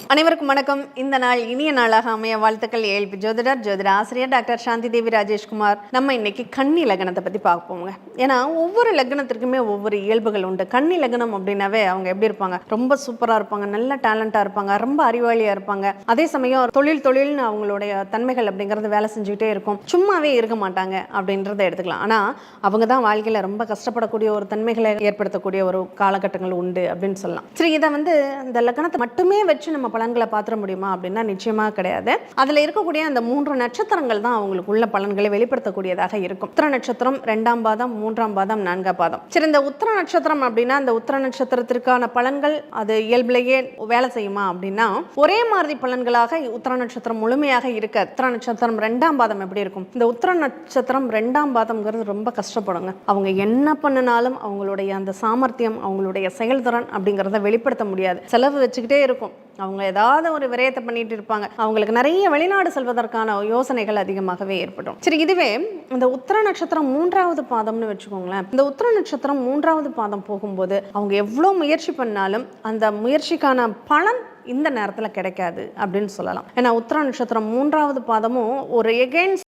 அனைவருக்கும் வணக்கம். இந்த நாள் இனிய நாளாக அமைய வாழ்த்துக்கள். ஏழ்பி ஜோதிடர் ஜோதிட ஆசிரியர் டாக்டர் சாந்தி தேவி ராஜேஷ்குமார். நம்ம இன்னைக்கு கன்னி லக்னத்தை பற்றி பார்ப்போங்க ஏன்னா ஒவ்வொரு லக்னத்திற்குமே ஒவ்வொரு இயல்புகள் உண்டு. கன்னி லக்னம் அப்படின்னாவே அவங்க எப்படி இருப்பாங்க? ரொம்ப சூப்பராக இருப்பாங்க. நல்ல டேலண்டாக இருப்பாங்க. ரொம்ப அறிவாளியாக இருப்பாங்க. அதே சமயம் தொழில் தொழில்னு அவங்களுடைய தன்மைகள் அப்படிங்கிறது வேலை செஞ்சுக்கிட்டே இருக்கும். சும்மாவே இருக்க மாட்டாங்க அப்படின்றத எடுத்துக்கலாம். ஆனால் அவங்க தான் வாழ்க்கையில் ரொம்ப கஷ்டப்படக்கூடிய ஒரு தன்மைகளை ஏற்படுத்தக்கூடிய ஒரு காலகட்டங்கள் உண்டு அப்படின்னு சொல்லலாம். சரி இதை வந்து இந்த லக்னத்தை மட்டுமே வச்சு நம்ம பலன்களை பார்த்துட முடியுமா அப்படின்னா நிச்சயமாக கிடையாது. அதில் இருக்கக்கூடிய அந்த மூன்று நட்சத்திரங்கள் தான் அவங்களுக்கு உள்ள பலன்களை வெளிப்படுத்தக்கூடியதாக இருக்கும். உத்திர நட்சத்திரம் ரெண்டாம் பாதம் மூன்றாம் பாதம் நான்காம் பாதம். சரி இந்த உத்திர நட்சத்திரம் அப்படின்னா அந்த உத்திர நட்சத்திரத்திற்கான பலன்கள் அது இயல்பிலேயே வேலை செய்யுமா அப்படின்னா ஒரே மாதிரி பலன்களாக உத்திர நட்சத்திரம் முழுமையாக இருக்க உத்திர நட்சத்திரம் ரெண்டாம் பாதம் எப்படி இருக்கும்? இந்த உத்திர நட்சத்திரம் ரெண்டாம் பாதம்ங்கிறது ரொம்ப கஷ்டப்படுங்க. அவங்க என்ன பண்ணினாலும் அவங்களுடைய அந்த சாமர்த்தியம் அவங்களுடைய செயல்திறன் அப்படிங்கிறத வெளிப்படுத்த முடியாது. செலவு வச்சுக்கிட்டே இருக்கும். அவங்க ஏதாவது ஒரு விரயத்தை பண்ணிட்டு இருப்பாங்க. அவங்களுக்கு நிறைய வெளிநாடு செல்வதற்கான யோசனைகள் அதிகமாகவே ஏற்படும். சரி இதுவே இந்த உத்திர நட்சத்திரம் மூன்றாவது பாதம்னு வச்சுக்கோங்களேன். இந்த உத்திர நட்சத்திரம் மூன்றாவது பாதம் போகும்போது அவங்க எவ்வளோ முயற்சி பண்ணாலும் அந்த முயற்சிக்கான பலன் இந்த நேரத்தில் கிடைக்காது அப்படின்னு சொல்லலாம். ஏன்னா உத்திர நட்சத்திரம் மூன்றாவது பாதமும் ஒரு எகெயின்ஸ்ட்